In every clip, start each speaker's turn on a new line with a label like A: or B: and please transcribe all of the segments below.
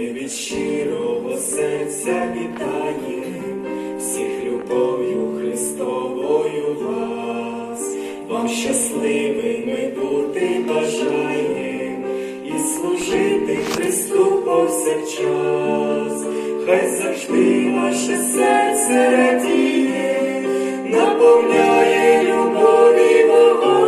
A: від щирого серця вітає. Всіх любов'ю Христовою вас, вам щасливими бути бажаєм. І служити Христу повсякчас, хай завжди ваше серце радіє, наповняє любові вогонь,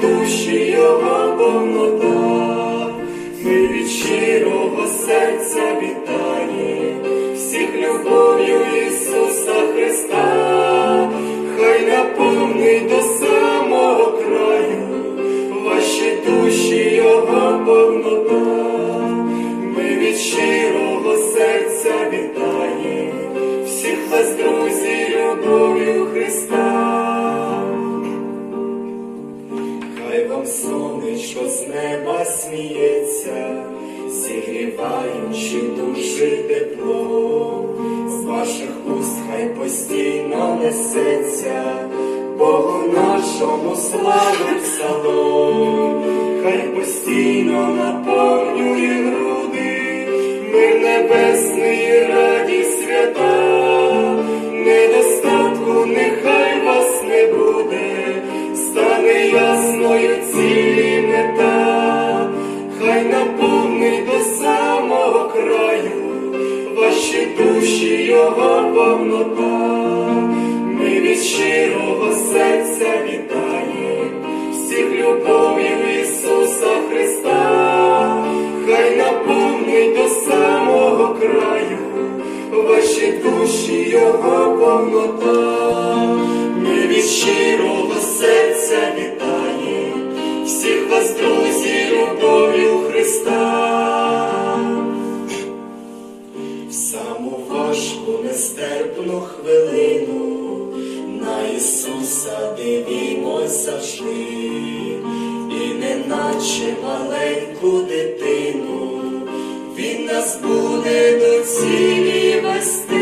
A: душі його повнота, ми від щирого серця вітає всіх любов'ю Ісуса Христа, хай наповнить до самого краю ваші душі його повнота, ми від щирого серця вітає всіх вас, друзі, любов'ю Христа. Сонечко з неба сміється, зігріваючи душі тепло, з ваших уст хай постійно несеться, Богу нашому славу псалом, хай постійно наповнює груди, мир небесний, радість свята, недостатку нехай вас не буде, стане ясною цілі його повнота, ми від щирого серця вітає всіх любов'ю Ісуса Христа, хай наповнить до самого краю ваші душі його повнота, ми від щирого серця вітає Ісуса дивімося шли, і неначе маленьку дитину, Він нас буде до цілі вести.